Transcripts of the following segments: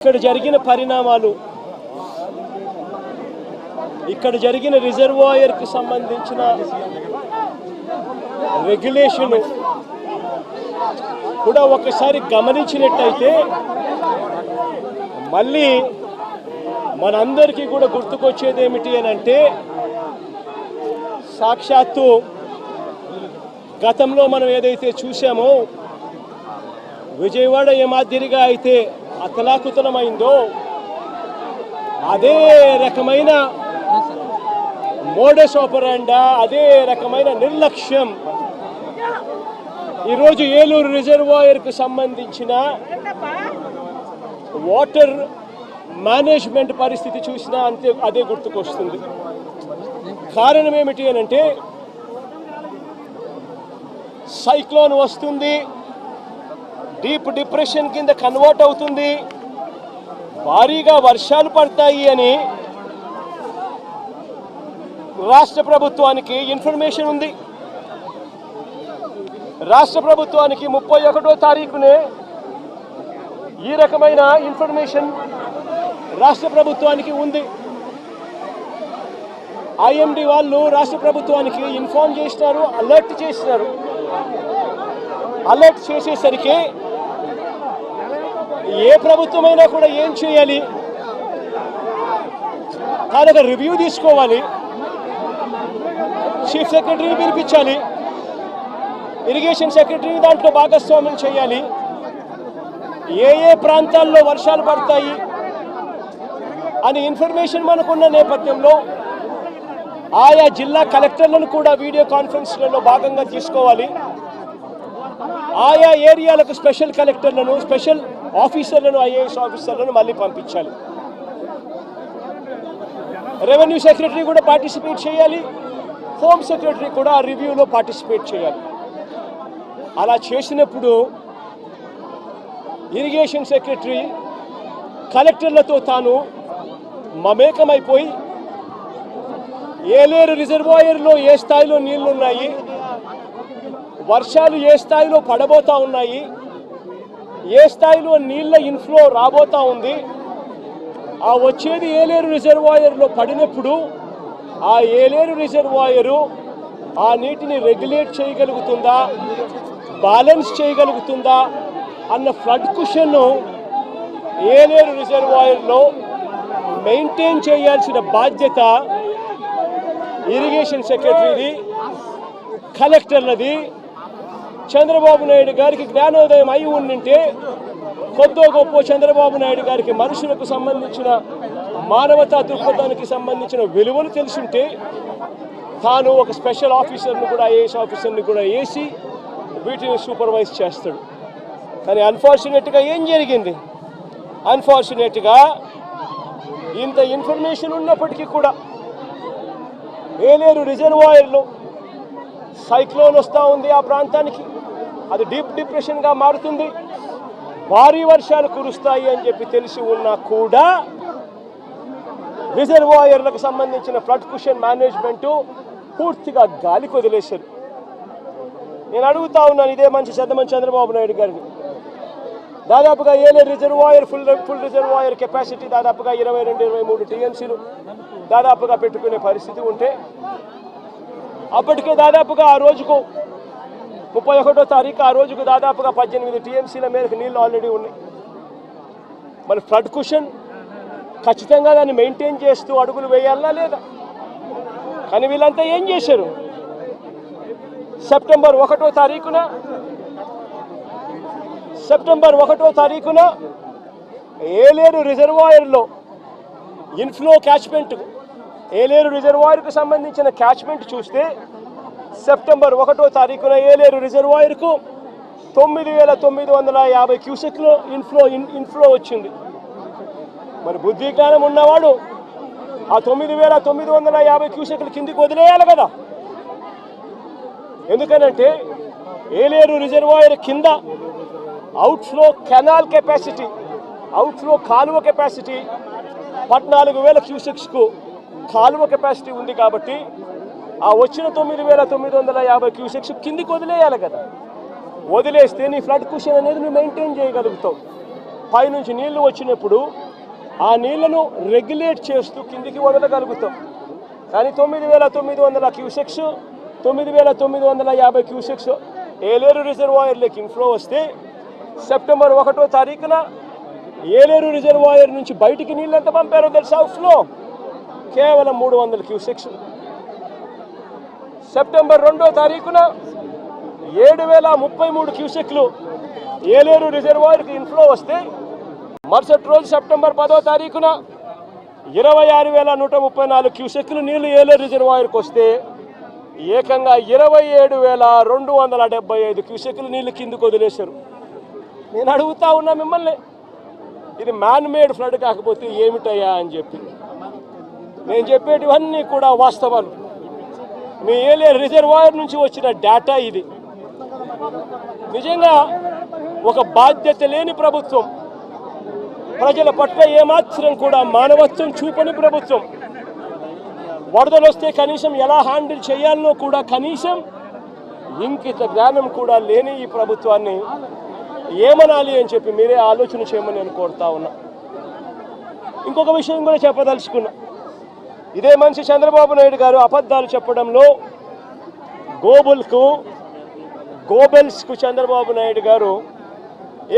ఇక్కడ జరిగిన పరిణామాలు ఇక్కడ జరిగిన రిజర్వాయర్కి సంబంధించిన రెగ్యులేషన్ కూడా ఒకసారి గమనించినట్టయితే మళ్ళీ మనందరికీ కూడా గుర్తుకొచ్చేది ఏమిటి అని అంటే సాక్షాత్తు గతంలో మనం ఏదైతే చూసామో విజయవాడ ఏ మాదిరిగా అయితే అతలాకుతలమైందో అదే రకమైన మోడస్ ఆపరాండా అదే రకమైన నిర్లక్ష్యం. ఈరోజు ఏలూరు రిజర్వాయర్కు సంబంధించిన వాటర్ మేనేజ్మెంట్ పరిస్థితి చూసినా అంతే అదే గుర్తుకొస్తుంది. కారణం ఏమిటి అని అంటే సైక్లోన్ వస్తుంది. డీప్ డిప్రెషన్ కింద కన్వర్ట్ అవుతుంది. భారీగా వర్షాలు పడతాయి అని రాష్ట్ర ప్రభుత్వానికి ఇన్ఫర్మేషన్ ఉంది. రాష్ట్ర ప్రభుత్వానికి ముప్పై ఒకటో తారీఖునే ఈ రకమైన ఇన్ఫర్మేషన్ రాష్ట్ర ప్రభుత్వానికి ఉంది. ఐఎండి వాళ్ళు రాష్ట్ర ప్రభుత్వానికి ఇన్ఫార్మ్ చేసినారు అలర్ట్ చేసినారు. అలర్ట్ చేసేసరికి ఏ ప్రభుత్వమైనా కూడా ఏం చేయాలి? దాని రివ్యూ తీసుకోవాలి. చీఫ్ సెక్రటరీని పిలిపించాలి. ఇరిగేషన్ సెక్రటరీని దాంట్లో భాగస్వామ్యం చేయాలి. ఏ ఏ ప్రాంతాల్లో వర్షాలు పడతాయి అని ఇన్ఫర్మేషన్ మనకున్న నేపథ్యంలో ఆయా జిల్లా కలెక్టర్లను కూడా వీడియో కాన్ఫరెన్స్లలో భాగంగా తీసుకోవాలి. ఆయా ఏరియాలకు స్పెషల్ కలెక్టర్లను స్పెషల్ ఆఫీసర్లను ఐఏఎస్ ఆఫీసర్లను మళ్ళీ పంపించాలి. రెవెన్యూ సెక్రటరీ కూడా పార్టిసిపేట్ చేయాలి. హోమ్ సెక్రటరీ కూడా ఆ రివ్యూలో పార్టిసిపేట్ చేయాలి. అలా చేసినప్పుడు ఇరిగేషన్ సెక్రటరీ కలెక్టర్లతో తాను మమేకమైపోయి ఏలేరు రిజర్వాయర్లో ఏ స్థాయిలో నీళ్ళున్నాయి వర్షాలు ఏ స్థాయిలో పడబోతా ఉన్నాయి ఏ స్థాయిలో నీళ్ళ ఇన్ఫ్లో రాబోతా ఉంది? ఆ వచ్చేది ఏలేరు రిజర్వాయర్లో పడినప్పుడు ఆ ఏలేరు రిజర్వాయరు ఆ నీటిని రెగ్యులేట్ చేయగలుగుతుందా? బ్యాలెన్స్ చేయగలుగుతుందా? అన్న ఫ్లడ్ కుషన్ను ఏలేరు రిజర్వాయర్లో మెయింటైన్ చేయాల్సిన బాధ్యత ఇరిగేషన్ సెక్రటరీది కలెక్టర్లది చంద్రబాబు నాయుడు గారికి జ్ఞానోదయం అయి ఉండింటే కొద్దో గొప్ప చంద్రబాబు నాయుడు గారికి మనుషులకు సంబంధించిన మానవతా దృక్పథానికి సంబంధించిన విలువలు తెలుసుంటే తాను ఒక స్పెషల్ ఆఫీసర్ని కూడా ఐఏఎస్ ఆఫీసర్ని కూడా వేసి వీటిని సూపర్వైజ్ చేస్తాడు. కానీ అన్ఫార్చునేట్గా ఏం జరిగింది? అన్ఫార్చునేట్గా ఇంత ఇన్ఫర్మేషన్ ఉన్నప్పటికీ కూడా ఏలేరు రిజర్వాయర్లో సైక్లోన్ వస్తూ ఉంది ఆ ప్రాంతానికి. అది డీప్ డిప్రెషన్గా మారుతుంది. భారీ వర్షాలు కురుస్తాయి అని చెప్పి తెలిసి ఉన్నా కూడా రిజర్వాయర్లకు సంబంధించిన ఫ్లడ్ కుషన్ మేనేజ్మెంట్ పూర్తిగా గాలికి వదిలేశారు నేను అడుగుతా ఉన్నాను ఇదే మంచి చంద్రమని చంద్రబాబు నాయుడు గారిని. దాదాపుగా ఏలే reservoir full full reservoir capacity దాదాపుగా ఇరవై రెండు ఇరవై మూడు టీఎంసీలు దాదాపుగా పెట్టుకునే పరిస్థితి ఉంటే అప్పటికే దాదాపుగా ఆ రోజుకు ముప్పై ఒకటో తారీఖు ఆ రోజుకు దాదాపుగా పద్దెనిమిది టీఎంసీల మేరకు నీళ్ళు ఆల్రెడీ ఉన్నాయి. మరి ఫ్లడ్ కుషన్ ఖచ్చితంగా దాన్ని మెయింటైన్ చేస్తూ అడుగులు వేయాలా లేదా? కానీ వీళ్ళంతా ఏం చేశారు? సెప్టెంబర్ ఒకటో తారీఖున సెప్టెంబర్ ఒకటో తారీఖున ఏలేరు రిజర్వాయర్లో ఇన్ఫ్లో క్యాచ్మెంట్ ఏలేరు రిజర్వాయర్కు సంబంధించిన క్యాచ్మెంట్ చూస్తే సెప్టెంబర్ ఒకటో తారీఖున ఏలేరు రిజర్వాయర్కు తొమ్మిది వేల తొమ్మిది వందల యాభై క్యూసెక్లో ఇన్ఫ్లో ఇన్ ఇన్ఫ్లో వచ్చింది. మరి బుద్ధి జ్ఞానం ఉన్నవాడు ఆ తొమ్మిది వేల తొమ్మిది వందల యాభై క్యూసెక్లు కిందికి వదిలేయాలి కదా. ఎందుకనంటే ఏలేరు రిజర్వాయర్ కింద అవుట్ఫ్లో కెనాల్ కెపాసిటీ అవుట్ఫ్లో కాలువ కెపాసిటీ పద్నాలుగు వేల క్యూసెక్స్కు కాలువ కెపాసిటీ ఉంది కాబట్టి ఆ వచ్చిన తొమ్మిది వేల తొమ్మిది వందల యాభై క్యూసెక్స్ కిందికి వదిలేయాలి కదా. వదిలేస్తే నీ ఫ్లడ్ కుషన్ అనేది నువ్వు మెయింటైన్ చేయగలుగుతావు. పైనుంచి నీళ్ళు వచ్చినప్పుడు ఆ నీళ్ళను రెగ్యులేట్ చేస్తూ కిందికి వదలగలుగుతాం కానీ తొమ్మిది వేల తొమ్మిది వందల క్యూసెక్స్ తొమ్మిది వేల తొమ్మిది వందల యాభై క్యూసెక్స్ ఏలేరు రిజర్వాయర్లోకి ఇన్ఫ్లో వస్తే సెప్టెంబర్ ఒకటో తారీఖున ఏలేరు రిజర్వాయర్ నుంచి బయటికి నీళ్ళు ఎంత పంపారో తెలుసా? ఫ్లో కేవలం మూడు వందల క్యూసెక్స్. సెప్టెంబర్ రెండో తారీఖున ఏడు వేల ముప్పై మూడు క్యూసెక్లు ఏలేరు రిజర్వాయర్కి ఇన్ఫ్లో వస్తే మరుసటి రోజు సెప్టెంబర్ పదో తారీఖున ఇరవై ఆరు వేల నూట ముప్పై నాలుగు క్యూసెక్లు నీళ్ళు ఏలేరు రిజర్వాయర్కి వస్తే ఏకంగా ఇరవై ఏడు వేల రెండు వందల డెబ్బై ఐదు క్యూసెక్లు నీళ్ళు కిందికి వదిలేశారు. నేను అడుగుతా ఉన్నా మిమ్మల్ని ఇది మ్యాన్ మేడ్ ఫ్లడ్ కాకపోతే ఏమిటయ్యా అని చెప్పి. నేను చెప్పేటివన్నీ కూడా వాస్తవాలు. మీ ఏలియా రిజర్వాయర్ నుంచి వచ్చిన డేటా ఇది. నిజంగా ఒక బాధ్యత లేని ప్రభుత్వం ప్రజల పట్ల ఏమాత్రం కూడా మానవత్వం చూపని ప్రభుత్వం. వరదలు వస్తే కనీసం ఎలా హ్యాండిల్ చేయాలనో కూడా కనీసం ఇంకిత జ్ఞానం కూడా లేని ఈ ప్రభుత్వాన్ని ఏమనాలి అని చెప్పి మీరే ఆలోచన చేయమని నేను కోరుతా ఉన్నా. ఇంకొక విషయం కూడా చెప్పదలుచుకున్నా. ఇదే మనిషి చంద్రబాబు నాయుడు గారు అబద్ధాలు చెప్పడంలో గోబుల్కు గోబెల్స్కు చంద్రబాబు నాయుడు గారు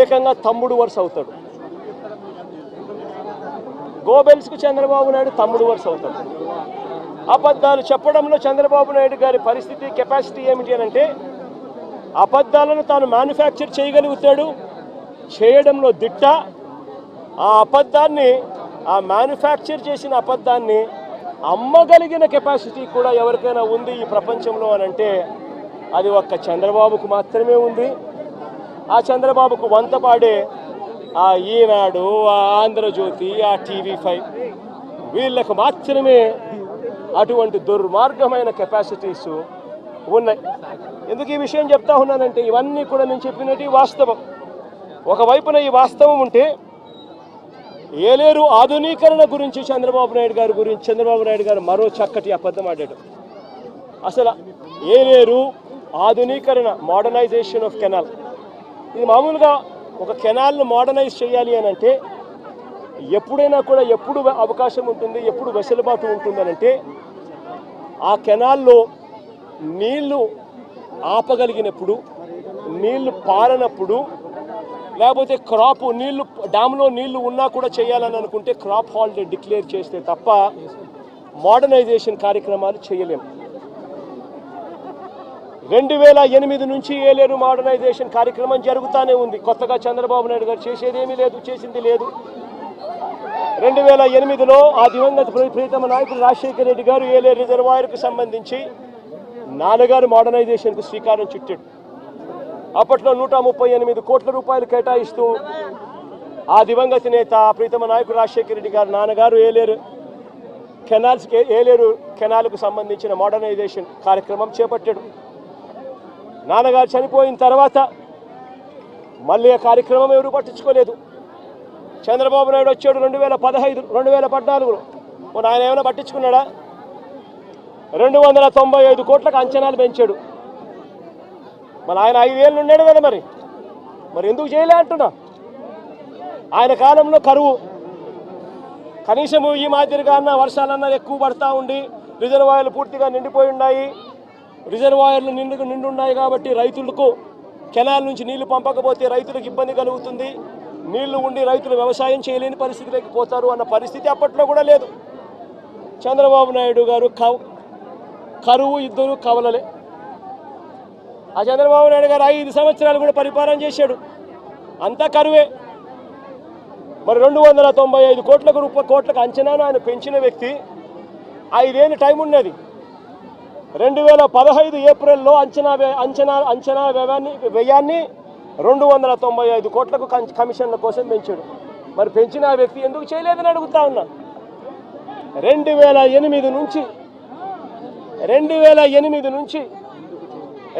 ఏకంగా తమ్ముడు వరుస అవుతాడు. గోబెల్స్కు చంద్రబాబు నాయుడు తమ్ముడు వరుస అవుతాడు. అబద్ధాలు చెప్పడంలో చంద్రబాబు నాయుడు గారి పరిస్థితి కెపాసిటీ ఏమిటి అంటే అబద్ధాలను తాను మ్యానుఫ్యాక్చర్ చేయగలుగుతాడు చేయడంలో దిట్ట ఆ అబద్ధాన్ని ఆ మ్యానుఫ్యాక్చర్ చేసిన అబద్ధాన్ని అమ్మగలిగిన కెపాసిటీ కూడా ఎవరికైనా ఉంది ఈ ప్రపంచంలో అని అంటే అది ఒక్క చంద్రబాబుకు మాత్రమే ఉంది. ఆ చంద్రబాబుకు వంత పాడే ఆ ఈనాడు ఆ ఆంధ్రజ్యోతి ఆ టీవీ ఫైవ్ వీళ్ళకు మాత్రమే అటువంటి దుర్మార్గమైన కెపాసిటీస్ ఉన్నాయి. ఎందుకు ఈ విషయం చెప్తా ఉన్నానంటే ఇవన్నీ కూడా నేను చెప్పినట్టు వాస్తవం. ఒకవైపున ఈ వాస్తవం ఉంటే ఏలేరు ఆధునీకరణ గురించి చంద్రబాబు నాయుడు గారి గురించి చంద్రబాబు నాయుడు గారు మరో చక్కటి అబద్ధం ఆడాడు. అసలు ఏలేరు ఆధునీకరణ మోడర్నైజేషన్ ఆఫ్ కెనాల్ ఇది మామూలుగా ఒక కెనాల్ను మోడర్నైజ్ చేయాలి అని అంటే ఎప్పుడైనా కూడా ఎప్పుడు అవకాశం ఉంటుంది ఎప్పుడు వెసులుబాటు ఉంటుంది అంటే ఆ కెనాల్లో నీళ్ళు ఆపగలిగినప్పుడు నీళ్ళు పారనప్పుడు లేకపోతే క్రాప్ నీళ్ళు డ్యామ్లో నీళ్ళు ఉన్నా కూడా చేయాలని అనుకుంటే క్రాప్ హాలిడే డిక్లేర్ చేస్తే తప్ప మోడర్నైజేషన్ కార్యక్రమాలు చేయలేము రెండు వేల ఎనిమిది నుంచి ఏలేరు మోడర్నైజేషన్ కార్యక్రమం జరుగుతూనే ఉంది. కొత్తగా చంద్రబాబు నాయుడు గారు చేసేదేమీ లేదు చేసింది లేదు. రెండు వేల ఎనిమిదిలో ఆ దివంగత ప్రి- ప్రీతమ నాయకుడు రాజశేఖర రెడ్డి గారు ఏలేరు రిజర్వాయర్కు సంబంధించి నాన్నగారు మోడర్నైజేషన్కు శ్రీకారం చుట్టాడు. అప్పట్లో నూట ముప్పై ఎనిమిది కోట్ల రూపాయలు కేటాయిస్తూ ఆ దివంగత నేత ప్రీతమ నాయకుడు రాజశేఖర రెడ్డి గారు నాన్నగారు ఏలేరు. కెనాల్స్ ఏలేరు కెనాల్కు సంబంధించిన మోడర్నైజేషన్ కార్యక్రమం చేపట్టాడు. నాన్నగారు చనిపోయిన తర్వాత మళ్ళీ ఆ కార్యక్రమం ఎవరు పట్టించుకోలేదు. చంద్రబాబు నాయుడు వచ్చాడు రెండు వేల పదహైదు రెండు వేల పద్నాలుగులో. ఆయన ఏమైనా పట్టించుకున్నాడా? రెండు వందల తొంభై ఐదు కోట్లకు అంచనాలు పెంచాడు. మరి ఆయన ఐదేళ్ళు ఉన్నాడు కదా మరి. మరి ఎందుకు చేయలే అంటున్నా? ఆయన కాలంలో కరువు. కనీసము ఈ మాదిరిగా అన్న వర్షాలన్నా ఎక్కువ పడతా ఉండి రిజర్వాయర్లు పూర్తిగా నిండిపోయి ఉన్నాయి. రిజర్వాయర్లు నిండు నిండున్నాయి కాబట్టి రైతులకు కెనాల్ నుంచి నీళ్ళు పంపకపోతే రైతులకు ఇబ్బంది కలుగుతుంది. నీళ్ళు ఉండి రైతులు వ్యవసాయం చేయలేని పరిస్థితిలోకి పోతారు అన్న పరిస్థితి అప్పట్లో కూడా లేదు. చంద్రబాబు నాయుడు గారు కరువు ఇద్దరు కవలలే. ఆ చంద్రబాబు నాయుడు గారు ఐదు సంవత్సరాలు కూడా పరిపాలన చేశాడు. అంతా కరువే. మరి రెండు వందల తొంభై ఐదు కోట్లకు రూప కోట్లకు అంచనాను ఆయన పెంచిన వ్యక్తి ఐదేళ్ళు టైం ఉన్నది. రెండు వేల పదహైదు ఏప్రిల్లో అంచనా అంచనా అంచనా వ్యయాన్ని వ్యయాన్ని రెండు వందల తొంభై ఐదు కోట్లకు కమిషన్ల కోసం పెంచాడు. మరి పెంచిన ఆ వ్యక్తి ఎందుకు చేయలేదని అడుగుతా ఉన్నా. రెండు వేల ఎనిమిది నుంచి రెండు వేల ఎనిమిది నుంచి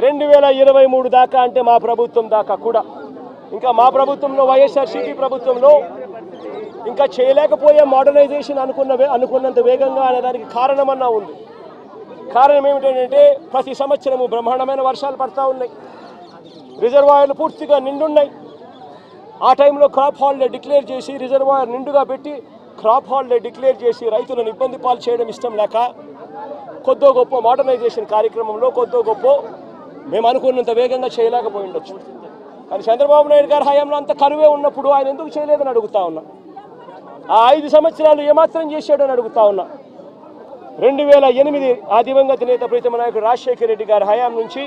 రెండు వేల ఇరవై మూడు దాకా అంటే మా ప్రభుత్వం దాకా కూడా. ఇంకా మా ప్రభుత్వంలో వైఎస్ఆర్సీపీ ప్రభుత్వంలో ఇంకా చేయలేకపోయే మోడర్నైజేషన్ అనుకున్న అనుకున్నంత వేగంగా అనేదానికి కారణమన్నా ఉంది. కారణం ఏమిటంటే ప్రతి సంవత్సరము బ్రహ్మాండమైన వర్షాలు పడతా ఉన్నాయి. రిజర్వాయర్లు పూర్తిగా నిండున్నాయి. ఆ టైంలో క్రాప్ హాలిడే డిక్లేర్ చేసి రిజర్వాయర్ నిండుగా పెట్టి క్రాప్ హాలిడే డిక్లేర్ చేసి రైతులను ఇబ్బంది పాలు చేయడం ఇష్టం లేక కొద్దో గొప్ప మోడర్నైజేషన్ కార్యక్రమంలో కొద్దో గొప్ప మేము అనుకున్నంత వేగంగా చేయలేకపోయి ఉండొచ్చు కానీ చంద్రబాబు నాయుడు గారి హయాంలో అంత కరువే ఉన్నప్పుడు ఆయన ఎందుకు చేయలేదని అడుగుతా ఉన్నా. ఆ ఐదు సంవత్సరాలు ఏమాత్రం చేశాడని అడుగుతా ఉన్నా. రెండు వేల ఎనిమిది ఆ దివంగత నేత ప్రీతమ నాయకుడు రాజశేఖర రెడ్డి గారి హయాం నుంచి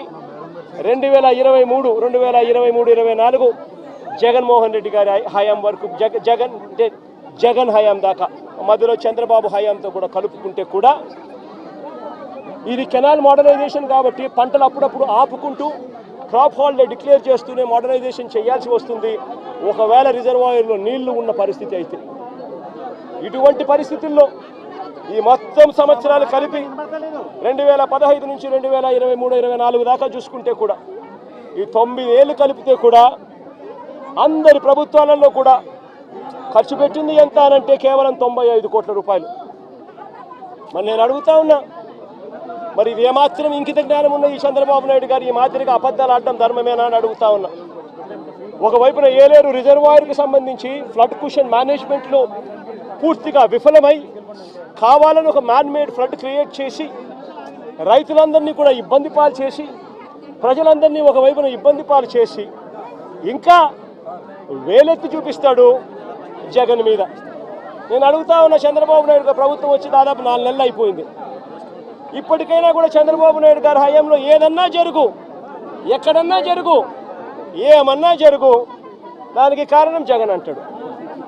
రెండు వేల ఇరవై మూడు రెండు వేల ఇరవై మూడు ఇరవై నాలుగు జగన్మోహన్ రెడ్డి గారి హయాం వరకు జగ జగన్ అంటే జగన్ హయాం దాకా. మధ్యలో చంద్రబాబు హయాంతో కూడా కలుపుకుంటే కూడా ఇది కెనాల్ మోడర్నైజేషన్ కాబట్టి పంటలు అప్పుడప్పుడు ఆపుకుంటూ క్రాప్ హాలిడే డిక్లేర్ చేస్తూనే మోడర్నైజేషన్ చేయాల్సి వస్తుంది. ఒకవేళ రిజర్వాయర్లో నీళ్ళు ఉన్న పరిస్థితి అయితే. ఇటువంటి పరిస్థితుల్లో ఈ మొత్తం సంవత్సరాలు కలిపి రెండు వేల పదహైదు నుంచి రెండు వేల ఇరవై మూడు ఇరవై నాలుగు దాకా చూసుకుంటే కూడా ఈ తొమ్మిది ఏళ్ళు కలిపితే కూడా అందరి ప్రభుత్వాలలో కూడా ఖర్చు పెట్టింది ఎంత అనంటే కేవలం తొంభై ఐదు కోట్ల రూపాయలు. మరి నేను అడుగుతా ఉన్నా మరి ఇది ఏమాత్రం ఇంకిత జ్ఞానం ఉన్న ఈ చంద్రబాబు నాయుడు గారు ఈ మాదిరిగా అబద్ధాలు ఆడడం ధర్మమేనా అని అడుగుతా ఉన్నా. ఒకవైపున ఏలేరు రిజర్వాయర్కి సంబంధించి ఫ్లడ్ కుషన్ మేనేజ్మెంట్లో పూర్తిగా విఫలమై కావాలని ఒక మ్యాన్మేడ్ ఫ్లడ్ క్రియేట్ చేసి రైతులందరినీ కూడా ఇబ్బంది పాలు చేసి ప్రజలందరినీ ఒకవైపున ఇబ్బంది పాలు చేసి ఇంకా వేలెత్తి చూపిస్తాడు జగన్ మీద. నేను అడుగుతా ఉన్న చంద్రబాబు నాయుడు ప్రభుత్వం వచ్చి దాదాపు నాలుగు నెలలు అయిపోయింది. ఇప్పటికైనా కూడా చంద్రబాబు నాయుడు గారి హయాంలో ఏదన్నా జరుగు ఎక్కడన్నా జరుగు ఏమన్నా జరుగు దానికి కారణం జగన్ అంటాడు.